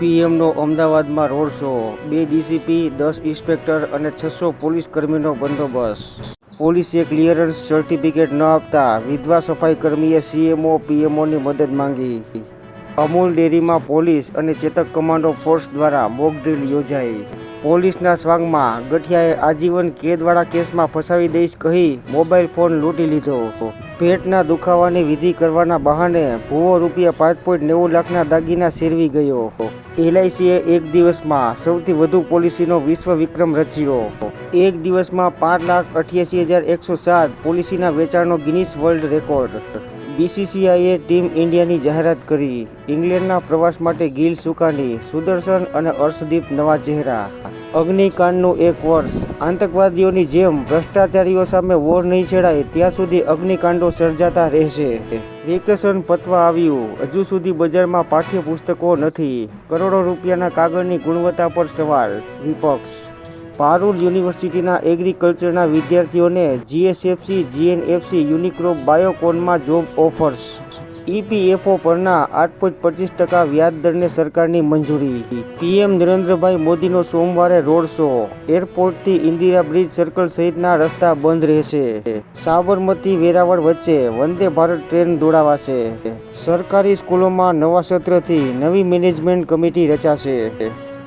પીએમનો અમદાવાદમાં road show. બે DCP, દસ ઇન્સ્પેક્ટર અને છસો પોલીસ કર્મીનો બંદોબસ્ત. પોલીસે ક્લિયરન્સ સર્ટિફિકેટ ન આપતા વિધવા સફાઈ કર્મીએ સીએમઓ, પીએમઓની મદદ માંગી. અમૂલ ડેરીમાં પોલીસ અને ચેતક કમાન્ડો ફોર્સ દ્વારા મોક ડ્રીલ યોજાઈ. પોલીસના સ્વાંગમાં ગઠિયાએ આજીવન કેદવાળા કેસમાં ફસાવી દઈશ કહી મોબાઈલ ફોન લૂંટી લીધો. પેટના દુખાવાની વિધિ કરવાના બહાને ભૂવો રૂપિયા પાંચ પોઈન્ટ નેવું લાખના દાગીના સેરવી ગયો. એલઆઈસીએ એક દિવસમાં સૌથી વધુ પોલિસીનો વિશ્વ વિક્રમ રચ્યો. એક દિવસમાં પાંચ લાખ અઠ્યાસી હજાર એકસો સાત પોલિસીના વેચાણનો ગિનિસ વર્લ્ડ રેકોર્ડ. બીસીસીઆઈએ ટીમ ઇન્ડિયાની જાહેરાત કરી. ઇંગ્લેન્ડના પ્રવાસ માટે ગિલ સુકાની, સુદર્શન અને અર્શદીપ નવા ચહેરા. અગ્નિકાંડનું એક વર્ષ. આતંકવાદીઓની જેમ ભ્રષ્ટાચારીઓ સામે વોર નહીં છેડાય, ત્યાં સુધી અગ્નિકાંડો સર્જાતા રહેશે. વેકેશન પતવા આવ્યું. હજુ સુધી બજારમાં પાઠ્યપુસ્તકો નથી. કરોડો રૂપિયાના કાગળની ગુણવત્તા પર સવાલ. વિપક્ષ. પારુલ યુનિવર્સિટીના એગ્રીકલ્ચરના વિદ્યાર્થીઓને જીએસએફસી, જીએનએફસી, યુનિક્રોપ, બાયોકોનમાં જોબ ઓફર્સ. ઈપીએફઓ પરના આઠ પોઈન્ટ પચીસ ટકા વ્યાજ દરને સરકારની મંજૂરી. પીએમ નરેન્દ્રભાઈ મોદીનો સોમવારે રોડ શો. એરપોર્ટથી ઇન્દિરા બ્રિજ સર્કલ સહિતના રસ્તા બંધ રહેશે. સાબરમતી વેરાવળ વચ્ચે વંદે ભારત ટ્રેન દોડાવાશે. સરકારી સ્કૂલોમાં નવા સત્રથી નવી મેનેજમેન્ટ કમિટી રચાશે.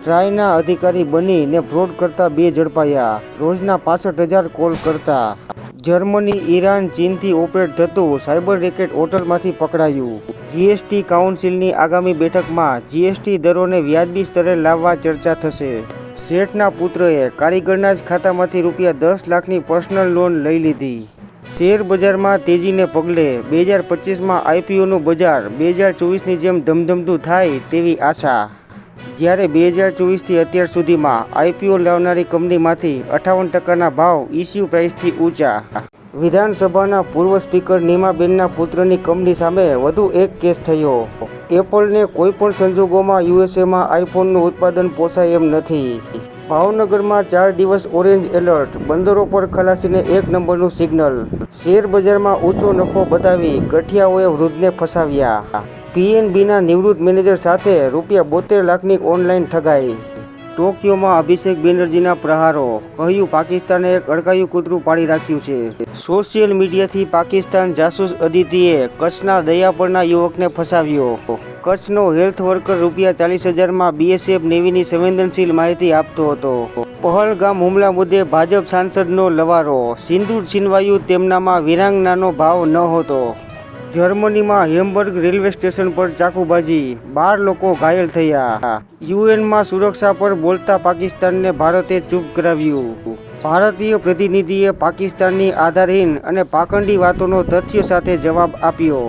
ટ્રાયના અધિકારી બનીને ફ્રોડ કરતા બે ઝડપાયા. રોજના પાસઠ હજાર કોલ કરતા. જર્મની, ઈરાન, ચીનથી ઓપરેટ થતું સાયબર રેકેટ હોટલમાંથી પકડાયું. જીએસટી કાઉન્સિલની આગામી બેઠકમાં જીએસટી દરોને વ્યાજબી સ્તરે લાવવા ચર્ચા થશે. શેઠના પુત્રએ કારીગરના જ ખાતામાંથી રૂપિયા દસ લાખની પર્સનલ લોન લઈ લીધી. શેર બજારમાં તેજીને પગલે બે હજાર પચીસમાં આઈપીઓનું બજાર બે હજાર ચોવીસની જેમ ધમધમતું થાય તેવી આશા. જ્યારે બે હજાર ચોવીસથી અત્યાર સુધીમાં આઈપીઓ લાવનારી કંપનીમાંથી અઠાવન ટકાના ભાવ ઇસ્યુ પ્રાઇસથી ઊંચા. વિધાનસભાના પૂર્વ સ્પીકર નીમાબેનના પુત્રની કંપની સામે વધુ એક કેસ થયો. એપલને કોઈપણ સંજોગોમાં યુએસએમાં આઈફોનનું ઉત્પાદન પોસાય એમ નથી. ભાવનગરમાં ચાર દિવસ ઓરેન્જ એલર્ટ, બંદરો પર ખલાસીને એક નંબરનું સિગ્નલ. શેર બજારમાં ઊંચો નફો બતાવી ગઠિયાઓએ વૃદ્ધને ફસાવ્યા. પીએનબીના નિવૃત્ત મેનેજર સાથે રૂપિયા બોતેર લાખની ઓનલાઈન ઠગાઈ. ટોક્યોમાં અભિષેક બેનર્જીના પ્રહારો, કહ્યું પાકિસ્તાને એક અડકાયું કૂતરું પાડી રાખ્યું છે. સોશિયલ મીડિયાથી પાકિસ્તાન જાસૂસ અદિતિએ કચ્છના દયાપરના યુવકને ફસાવ્યો. કચ્છનો હેલ્થ વર્કર રૂપિયા ચાલીસ હજારમાં બીએસએફ નેવીની સંવેદનશીલ માહિતી આપતો હતો. પહલગામ હુમલા મુદ્દે ભાજપ સાંસદનો લવારો, સિંદૂર છીનવાયું તેમનામાં વિરાંગનાનો ભાવ ન હતો. જર્મનીમાં હેમ્બર્ગ રેલવે સ્ટેશન પર ચાકુબાજી. બાર લોકો ઘાયલ થયા. યુએનમાં સુરક્ષા પર બોલતા પાકિસ્તાનને ભારતે ચૂપ કરાવ્યું. ભારતીય પ્રતિનિધિએ પાકિસ્તાનની આધારહીન અને પાખંડી વાતોનો તથ્ય સાથે જવાબ આપ્યો.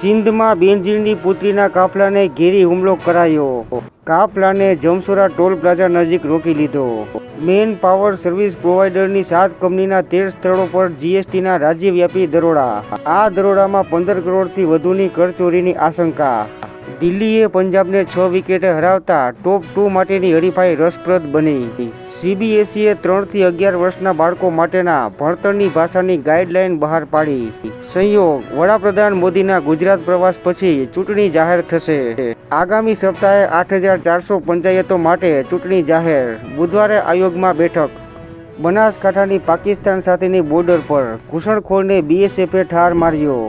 સિંધમાં બેનજીની પુત્રીના કાફલાને ઘેરી હુમલો કરાયો. કાફલાને જમસોરા ટોલ પ્લાઝા નજીક રોકી લીધો. મેન પાવર સર્વિસ પ્રોવાઈડરની સાત કંપનીના તેર સ્થળો પર જીએસટીના રાજ્યવ્યાપી દરોડા. આ દરોડામાં પંદર કરોડથી વધુની કરચોરીની આશંકા. દિલ્હીએ પંજાબને છ વિકેટે હરાવતા ટોપ ટુ માટેની હરીફાઈ રસપ્રદ બની. સીબીએસઈએ ત્રણથી અગિયાર વર્ષના બાળકો માટેના ભણતરની ભાષાની ગાઈડલાઈન બહાર પાડી. સંયોગ. વડાપ્રધાન મોદીના ગુજરાત પ્રવાસ પછી ચૂંટણી જાહેર થશે. આગામી સપ્તાહે આઠ હજાર ચારસો પંચાયતો માટે ચૂંટણી જાહેર. બુધવારે આયોગમાં બેઠક. બનાસકાંઠાની પાકિસ્તાન સાથેની બોર્ડર પર ઘૂસણખોરને બીએસએફે ઠાર માર્યો.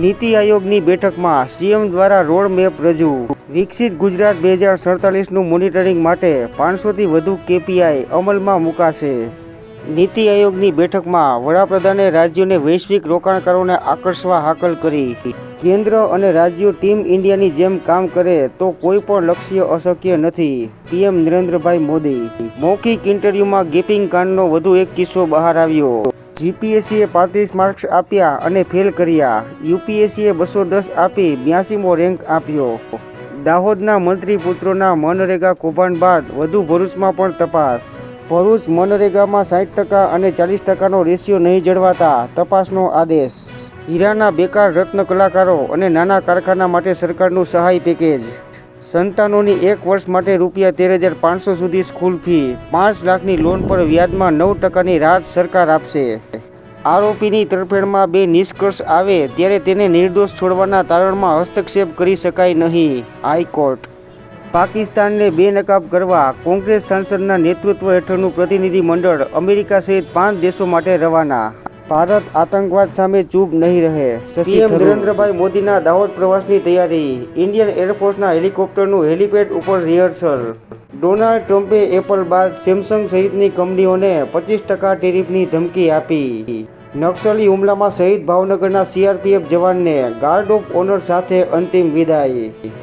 નીતિ આયોગની બેઠકમાં સીએમ દ્વારા રોડ મેપ રજૂ. વિકસિત ગુજરાત બે હજાર સડતાલીસનું મોનિટરિંગ માટે પાંચસોથી વધુ કેપીઆઈ અમલમાં મુકાશે. નીતિ આયોગની બેઠકમાં વડાપ્રધાને રાજ્યોને વૈશ્વિક રોકાણકારોને આકર્ષવા હાકલ કરી. કેન્દ્ર અને રાજ્યો ટીમ ઇન્ડિયાની જેમ કામ કરે તો કોઈ પણ લક્ષ્ય અશક્ય નથી, પીએમ નરેન્દ્રભાઈ મોદી. મૌખિક ઇન્ટરવ્યુમાં ગેપિંગ કાંડનો વધુ એક કિસ્સો બહાર આવ્યો. જીપીએસસીએ પાંત્રીસ માર્ક્સ આપ્યા અને ફેલ કર્યા. યુપીએસસીએ બસો દસ આપી બ્યાસીમો રેન્ક આપ્યો. દાહોદના મંત્રી પુત્રોના મનરેગા કૌભાંડ બાદ વધુ ભરૂચમાં પણ તપાસ. ભરૂચ મનરેગામાં સાઠ ટકા અને ચાલીસ ટકાનો રેશિયો નહીં જળવાતા તપાસનો આદેશ. હીરાના બેકાર રત્ન કલાકારો અને નાના કારખાના માટે સરકારનું સહાય પેકેજ. સંતાનોની એક વર્ષ માટે રૂપિયા તેર હજાર પાંચસો સુધી સ્કૂલ ફી. પાંચ લાખની લોન પર વ્યાજમાં નવ ટકાની રાહત સરકાર આપશે. આરોપીની તરફેણમાં બે નિષ્કર્ષ આવે ત્યારે તેને નિર્દોષ છોડવાના તારણમાં હસ્તક્ષેપ કરી શકાય નહીં. હાઈકોર્ટ પાકિસ્તાનને બેનકાબ કરવા કોંગ્રેસ સાંસદના નેતૃત્વ હેઠળનું પ્રતિનિધિ મંડળ અમેરિકા સહિત પાંચ દેશો માટે રવાના. ભારત આતંકવાદ સામે ચૂપ નહીં રહે પીએમ નરેન્દ્રભાઈ મોદીના દાહોદ પ્રવાસની તૈયારી ઇન્ડિયન એરફોર્સના હેલિકોપ્ટરનું હેલિપેડ ઉપર રિહર્સલ. ડોનાલ્ડ ટ્રમ્પે એપલ બાદ સેમસંગ સહિતની કંપનીઓને પચીસ ટકા ટેરિફની ધમકી આપી. નક્સલી હુમલામાં શહીદ ભાવનગરના સીઆરપીએફ જવાનને ગાર્ડ ઓફ ઓનર સાથે અંતિમ વિદાય.